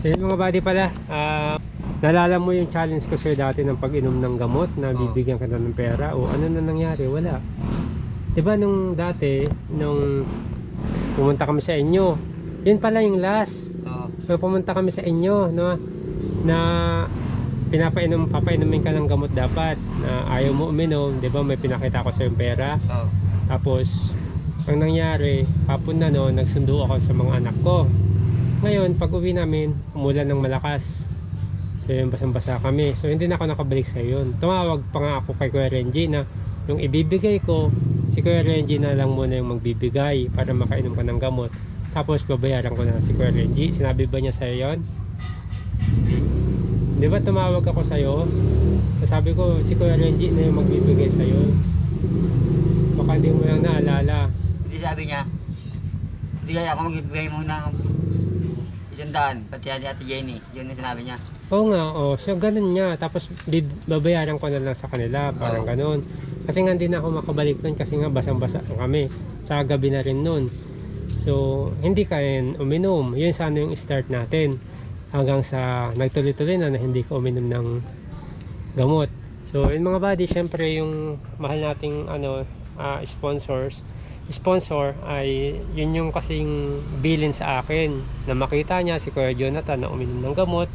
Ayun mga buddy pala, ah, nalala mo yung challenge ko sa'yo dati ng pag-inom ng gamot na Oo. bibigyan ka na ng pera o ano na nangyari? Wala. Diba nung dati, nung pumunta kami sa inyo, yun pala yung last. Oo. Nung pumunta kami sa inyo, no, na pinapainom, papainumin ka ng gamot dapat na ayaw mo uminom, di ba may pinakita ko sa yung pera. Oo. Tapos, ang nangyari, hapon na no, nagsundo ako sa mga anak ko. Ngayon, pag uwi namin, umulan ng malakas. So yun, basang-basa kami. So hindi na ako nakabalik sa yun. Tumawag pa nga ako kay Kuya Renji na yung ibibigay ko, si Kuya Renji na lang muna yung magbibigay para makainom ka ng gamot. Tapos babayaran ko na si Kuya Renji. Sinabi ba niya sa'yo yun? Di ba tumawag ako sa'yo? Sabi ko, si Kuya Renji na yung magbibigay sa'yo. Baka hindi mo lang naalala. Hindi sabi niya, hindi kaya ako magbibigay muna ng isang daan, pati yan Ate Jenny. Yun yung sinabi niya. Oo nga, oh. So, ganun nga. Tapos, bib- babayaran ko na lang sa kanila. Parang Oo. ganun. Kasi nga, hindi na ako makabalik nun kasi nga basang-basa kami. Sa gabi na rin nun. So, hindi ka rin uminom. Yun sana yung start natin. Hanggang sa nagtuloy-tuloy na na hindi ka uminom ng gamot. So, yun mga buddy, syempre yung mahal nating ano, ah, sponsors, sponsor ay yun yung kasing bilin sa akin na makita niya si Kuya Jonathan na uminom ng gamot.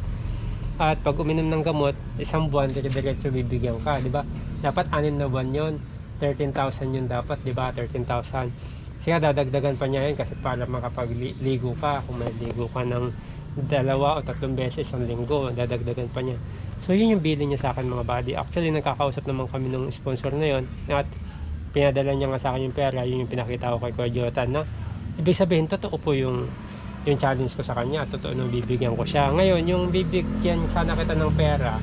At pag uminom ng gamot isang buwan dire-diretso bibigyan ka di ba? Dapat anin na buwan yon 13,000 yun dapat di ba? 13,000 siya dadagdagan pa niya yun kasi para makapagligo ka. Kung may ligo ka ng dalawa o tatlong beses ang linggo dadagdagan pa niya. So yun yung bilin niya sa akin mga buddy. Actually nagkakausap naman kami ng sponsor na yun. At pinadala niya nga sa akin yung pera, yun yung pinakita ko kay Kuya Jonathan na ibig sabihin, totoo po yung yung challenge ko sa kanya, totoo nung bibigyan ko siya. Ngayon, yung bibigyan sana kita ng pera,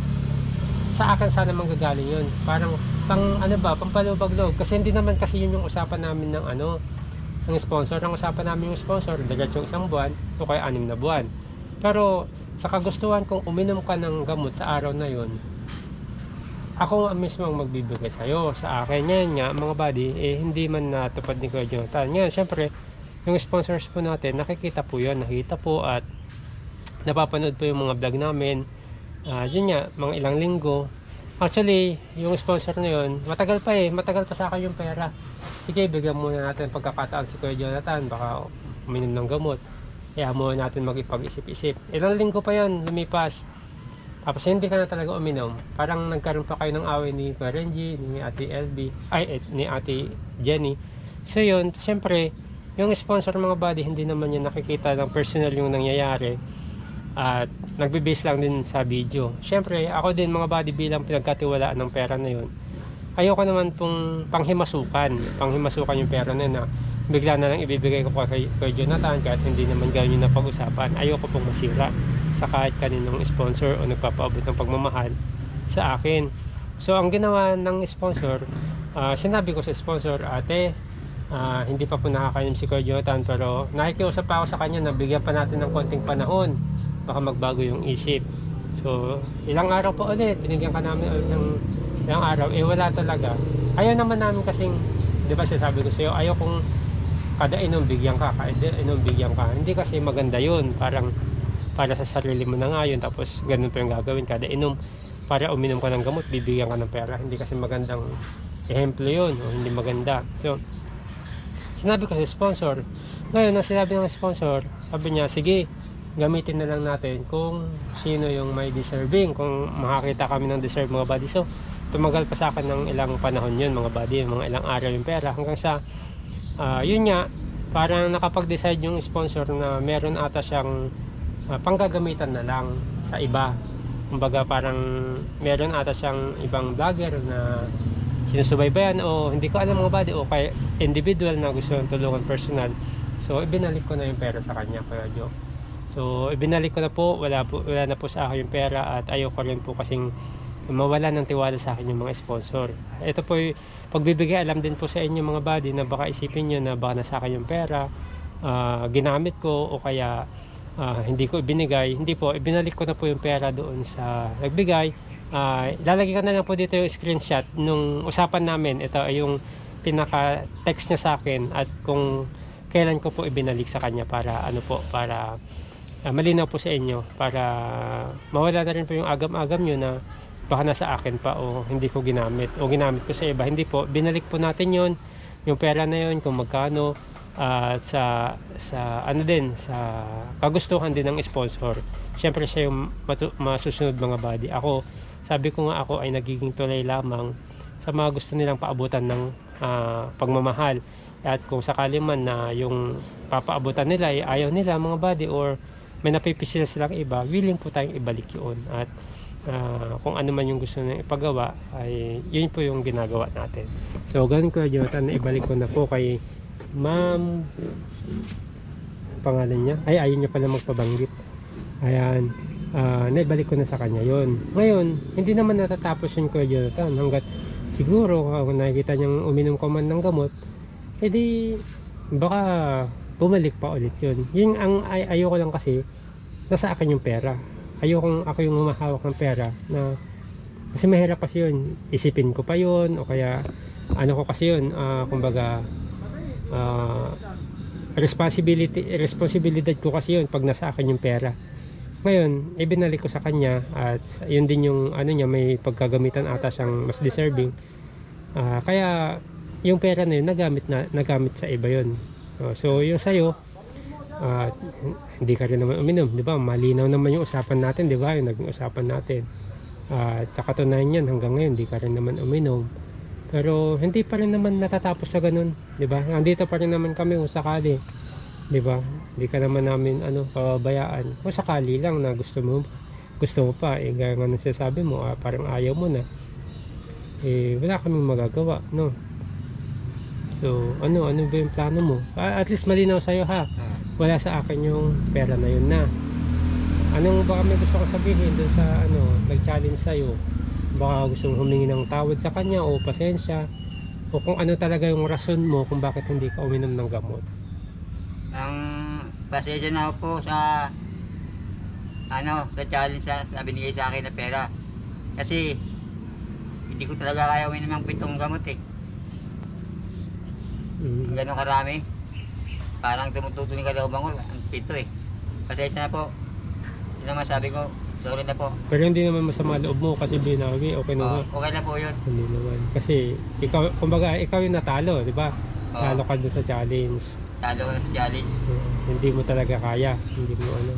sa akin sana manggagaling yun. Parang, pang ano ba, pampalubag loob. Kasi hindi naman kasi yun yung usapan namin ng ano, ng sponsor. Ang usapan namin yung sponsor, diretso isang buwan, o kaya anim na buwan. Pero, sa kagustuhan kung uminom ka ng gamot sa araw na yun, ako mismo ang magbibigay sa'yo. Sa akin yan nga mga buddy eh hindi man natupad ni Kuya Jonathan. Ngayon syempre yung sponsors po natin nakikita po yan nakita po at napapanood po yung mga vlog namin. Ah, yun nga mga ilang linggo. Actually yung sponsor na yun matagal pa eh matagal pa sa akin yung pera. Sige bigyan muna natin pagkakataon si Kuya baka uminom ng gamot. Kaya muna natin mag-ipag-isip-isip. Ilang linggo pa yon lumipas tapos hindi ka na talaga uminom. Parang nagkaroon pa kayo ng away ni Kuya ni Ate LB, ay eh, ni Ate Jenny. So yun, siyempre, yung sponsor mga buddy, hindi naman niya nakikita ng personal yung nangyayari. At nagbe-base lang din sa video. Siyempre, ako din mga buddy bilang pinagkatiwalaan ng pera na yun. Ayoko naman pong panghimasukan. Panghimasukan yung pera na yun na bigla na lang ibibigay ko kay, kay Jonathan kahit hindi naman gawin yung napag-usapan. Ayoko pong masira sa kahit kaninong sponsor o nagpapaabot ng pagmamahal sa akin. So ang ginawa ng sponsor, ah, sinabi ko sa sponsor, ate, ah, hindi pa po nakakainom si Kuya Jonathan pero nakikiusap pa ako sa kanya na bigyan pa natin ng konting panahon baka magbago yung isip. So ilang araw po ulit, binigyan ka namin ng ilang araw, eh wala talaga. Ayaw naman namin kasing, di ba sinasabi ko sa'yo, ayaw kong kada inom bigyan ka, kada inom bigyan ka. Hindi kasi maganda yun, parang para sa sarili mo na nga yun. Tapos ganun pa yung gagawin. Kada inom para uminom ka ng gamot bibigyan ka ng pera. Hindi kasi magandang ehemplo yun o hindi maganda. So sinabi ko sa sponsor. Ngayon ang sinabi ng sponsor sabi niya sige gamitin na lang natin kung sino yung may deserving kung makakita kami ng deserve mga buddy so tumagal pa sa akin ng ilang panahon yun mga buddy mga ilang araw yung pera. Hanggang sa ah, yun nga parang nakapag-decide yung sponsor na meron ata siyang uh, panggagamitan na lang sa iba. Kumbaga parang meron ata siyang ibang vlogger na sinusubaybayan o hindi ko alam mga body o kay individual na gusto ng tulungan personal. So ibinalik ko na yung pera sa kanya Kuya Joe. So ibinalik ko na po, wala, po, wala na po sa akin yung pera at ayoko rin po kasing mawala ng tiwala sa akin yung mga sponsor. Ito po yung pagbibigay alam din po sa inyo mga body na baka isipin nyo na baka nasa akin yung pera, ah, ginamit ko o kaya ah, hindi ko ibinigay. Hindi po, ibinalik ko na po yung pera doon sa nagbigay. Ah, lalagay ko na lang po dito yung screenshot nung usapan namin. Ito ay yung pinaka-text niya sa akin at kung kailan ko po ibinalik sa kanya para ano po, para ah, malinaw po sa inyo para mawala na rin po yung agam-agam nyo na baka nasa akin pa o hindi ko ginamit o ginamit ko sa iba. Hindi po, binalik po natin yon yung pera na yon kung magkano at sa sa ano din sa kagustuhan din ng sponsor. Siyempre siya yung matu- masusunod mga body. Ako, sabi ko nga ako ay nagiging tulay lamang sa mga gusto nilang paabutan ng ah, pagmamahal. At kung sakali man na yung papaabutan nila ay ayaw nila mga body or may napipisil silang iba, willing po tayong ibalik yun. At ah, kung ano man yung gusto nila ipagawa, ay yun po yung ginagawa natin. So, ganun ko, Jonathan, na ibalik ko na po kay Ma'am pangalan niya. Ay, ayun niya pala magpabanggit. Ayan. Ah, naibalik ko na sa kanya yon. Ngayon, hindi naman natatapos yun Kuya Jonathan hanggat siguro kung nakikita niyang uminom ko man ng gamot, edi baka bumalik pa ulit yun. Yung ang ay, ayoko lang kasi nasa akin yung pera. Ayokong ako yung humahawak ng pera na kasi mahirap kasi yun. Isipin ko pa yun o kaya ano ko kasi yun, ah, kumbaga ah, responsibility responsibilidad ko kasi yun pag nasa akin yung pera. Ngayon, ibinalik ko sa kanya at yun din yung ano niya may pagkagamitan ata siyang mas deserving. Ah, kaya yung pera na yun nagamit na nagamit sa iba yun. Oh, so yung sa'yo ah, hindi ka rin naman uminom, di ba? Malinaw naman yung usapan natin, di ba? Yung naging usapan natin. At sa katunayan yan, hanggang ngayon, hindi ka rin naman uminom. Pero hindi pa rin naman natatapos sa ganun, 'di ba? Nandito pa rin naman kami kung sakali, 'di ba? Hindi ka naman namin ano pababayaan. Kung sakali lang na gusto mo gusto mo pa, eh gaya nga ng sinasabi mo, ah, parang ayaw mo na. Eh wala kaming magagawa, no? So, ano ano ba yung plano mo? Ah, at least malinaw sa'yo ha. Wala sa akin yung pera na yun na. Anong baka may gusto ko sabihin dun sa ano, nag-challenge sa'yo? Baka gusto mong humingi ng tawad sa kanya o pasensya o kung ano talaga yung rason mo kung bakit hindi ka uminom ng gamot. Ang pasensya na po sa ano, sa challenge sa, na binigay sa akin na pera. Kasi hindi ko talaga kaya uminom ng pitong gamot eh. Mm. Gano'ng karami. Parang tumututuloy ka daw ko, ang pito eh. Pasensya na po. Yun naman sabi ko, sorry na po. Pero hindi naman masama loob mo kasi binawi o kinuha. Oh, okay na po yun. Hindi naman. Kasi ikaw, kumbaga ikaw yung natalo, di ba? Oo. Talo ka dun sa challenge. Talo ko na sa challenge. Uh, hindi mo talaga kaya. Hindi mo ano.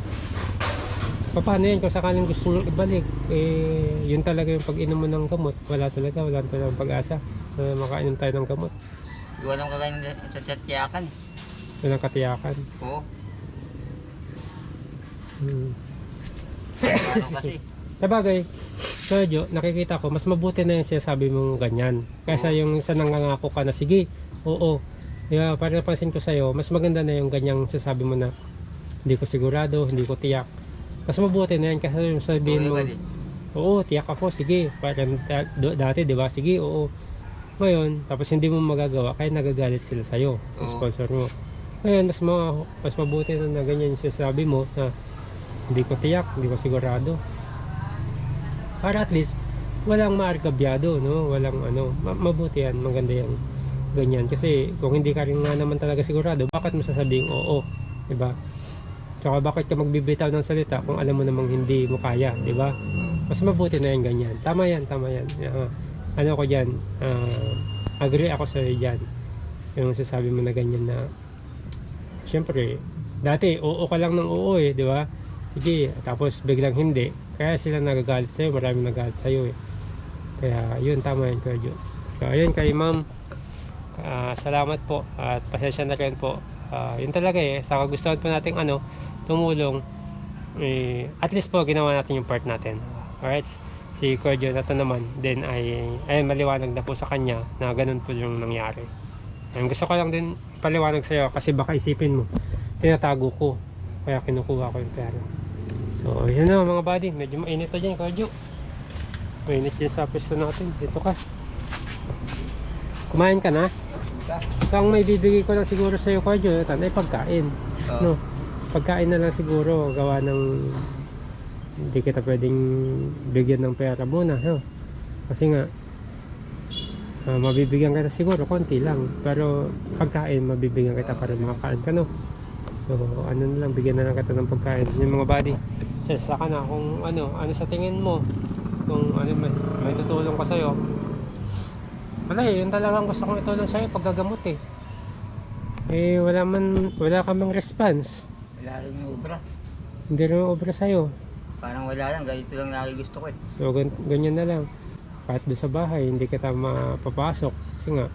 Pa- Paano yan kung sakaling gusto nyo ibalik? Eh, yun talaga yung pag-inom mo ng gamot. Wala talaga, wala talagang pag-asa na makainom tayo ng gamot. Di walang kagayon sa tsatyakan eh. Walang katiyakan. Oo. Hmm. Ano kasi. Sabagay, Sergio, nakikita ko, mas mabuti na yung sinasabi mong ganyan. Kaysa yung sa nangangako ka na, sige, oo. Ba, parang napansin ko sa'yo, mas maganda na yung ganyang sasabi mo na, hindi ko sigurado, hindi ko tiyak. Mas mabuti na yan kasi yung sabihin mo, Oo, tiyak ako, sige. Parang da- do- dati, di ba, sige, oo. Ngayon, tapos hindi mo magagawa, kaya nagagalit sila sa'yo, Oo. sponsor mo. Ngayon, mas, ma- mas mabuti na, na ganyan yung sinasabi mo na hindi ko tiyak, hindi ko sigurado. Para at least, walang maargabyado, no? Walang ano, ma- mabuti yan, maganda yan. Ganyan. Kasi kung hindi ka rin nga naman talaga sigurado, bakit mo sasabing oo? 'Di ba? Tsaka bakit ka magbibitaw ng salita kung alam mo namang hindi mo kaya, 'di ba? Mas mabuti na yan ganyan. Tama yan, tama yan. Ah, ano ko diyan? agree ako sa iyo diyan. Yung sasabi mo na ganyan na Siyempre, dati oo ka lang ng oo eh, di ba? Sige, tapos biglang hindi. Kaya sila nagagalit sa'yo, maraming nagagalit sa'yo eh. Kaya yun, tama yun, Kuya Jo. So, ayun kay ma'am, ah, salamat po at pasensya na rin po. Ah, yun talaga eh, sa kagustuhan po nating ano, tumulong, eh, at least po ginawa natin yung part natin. Alright? Si Kuya Jonathan naman, then ay, ay maliwanag na po sa kanya na ganun po yung nangyari. Ang gusto ko lang din paliwanag sa'yo kasi baka isipin mo, tinatago ko. Kaya kinukuha ko yung pera. So, yun na mga buddy. Medyo mainit na dyan, Karjo. Mainit dyan sa pwesto natin. Dito ka. Kumain ka na? So, ang may bibigay ko lang siguro sa'yo, Karjo, ay pagkain. No? Pagkain na lang siguro, gawa ng hindi kita pwedeng bigyan ng pera muna, no? Kasi nga, ah, mabibigyan kita siguro konti lang, pero pagkain mabibigyan kita para makakain ka, no? So, ano na lang, bigyan na lang kita ng pagkain. Yung mga buddy, yes, saka na kung ano, ano sa tingin mo, kung ano, may, may tutulong ka sa'yo. Wala eh, yun talagang gusto kong itulong sa'yo paggagamot eh. Eh, wala man, wala ka mang response. Wala rin yung obra. Hindi rin obra sa'yo. Parang wala lang, ganito lang lagi gusto ko eh. So, gan- ganyan na lang. Kahit doon sa bahay, hindi kita mapapasok. Kasi nga,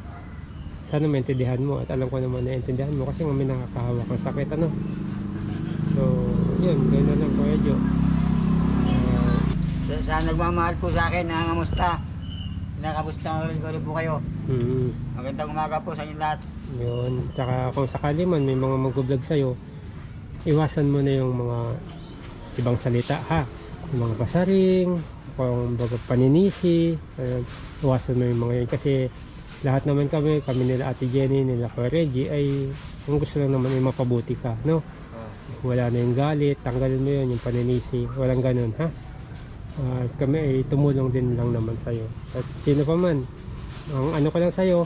sana maintindihan mo. At alam ko naman na intindihan mo kasi nga may nakakahawak ng sakit. Ano? So, yun. Ganyan na lang, Kuya Jo. Ah, Sa, sa nagmamahal po sa akin, nangangamusta. Kinakamusta ko rin ko rin po kayo. mm, Magandang umaga po sa inyo lahat. yun. Tsaka kung sakali man may mga mag-vlog sa'yo, iwasan mo na yung mga ibang salita, ha? Yung mga pasaring, kung baga paninisi, ayun. iwasan mo yung mga yun. Kasi lahat naman kami, kami nila Ate Jenny, nila Kuya Reggie, ay yung gusto lang naman ay mapabuti ka, no? Wala na yung galit, tanggalin mo yun, yung paninisi, walang ganun, ha? At kami ay tumulong din lang naman sa'yo. At sino pa man, ang ano ko lang sa'yo,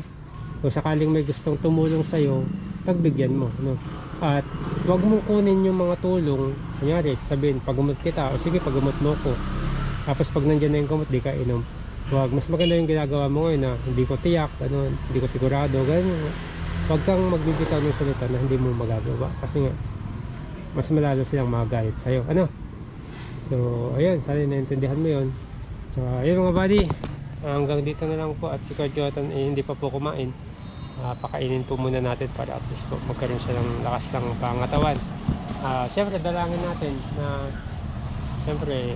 kung sakaling may gustong tumulong sa'yo, pagbigyan mo, no? At huwag mong kunin yung mga tulong, kunyari, sabihin, pagumot kita, o sige, pagumot mo ko. Tapos pag nandyan na yung gamot, di ka inom. Huwag, mas maganda yung ginagawa mo ngayon na hindi ko tiyak, ano, hindi ko sigurado, ganyan. Huwag kang magbibitaw ng salita na hindi mo magagawa. Kasi nga, mas malalo silang magalit sa'yo. Ano? So, ayun, sana naintindihan mo yun. So, ayun mga buddy, hanggang dito na lang po at si Kuya Jonathan eh, hindi pa po kumain. Ah, pakainin po muna natin para at least po magkaroon siya ng lakas ng pangatawan. Ah, Siyempre, dalangin natin na siyempre,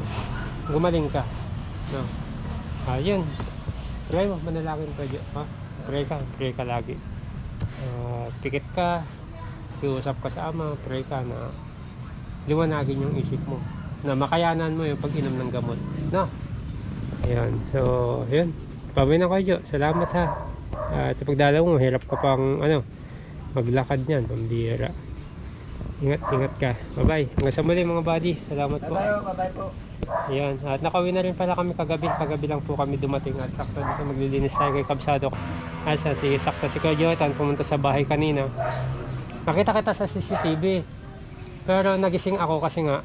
gumaling ka. No? Ah, yun. Pray mo, manalangin ka. Ha? Pray ka, pray ka lagi. Ah, pikit ka, iusap ka sa ama, pray ka na liwanagin yung isip mo na makayanan mo yung pag-inom ng gamot. No? Ayun. So, yun. Pabay na kayo. Salamat ha. At sa pagdalaw mo, hirap ka pang ano, maglakad niyan, pambira. Ingat, ingat ka. Bye-bye. Hanggang sa muli mga buddy. Salamat po. Bye-bye po, bye-bye po. Ayan. At nakauwi na rin pala kami kagabi. Kagabi lang po kami dumating at sakto dito maglilinis tayo kay Kabsado. Asa si sakto si Kuya Jonathan pumunta sa bahay kanina. Nakita kita sa CCTV. Pero nagising ako kasi nga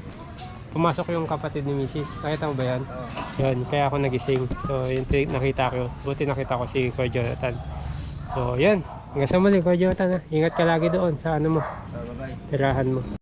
pumasok yung kapatid ni Mrs. Nakita mo ba yan? Oo. Yun, kaya ako nagising. So, yun nakita ko. Buti nakita ko si Kuya Jonathan. So, yan. Hanggang sa muli, Kuya Jonathan. Ha? Ingat ka lagi doon sa ano mo, bye-bye. tirahan mo.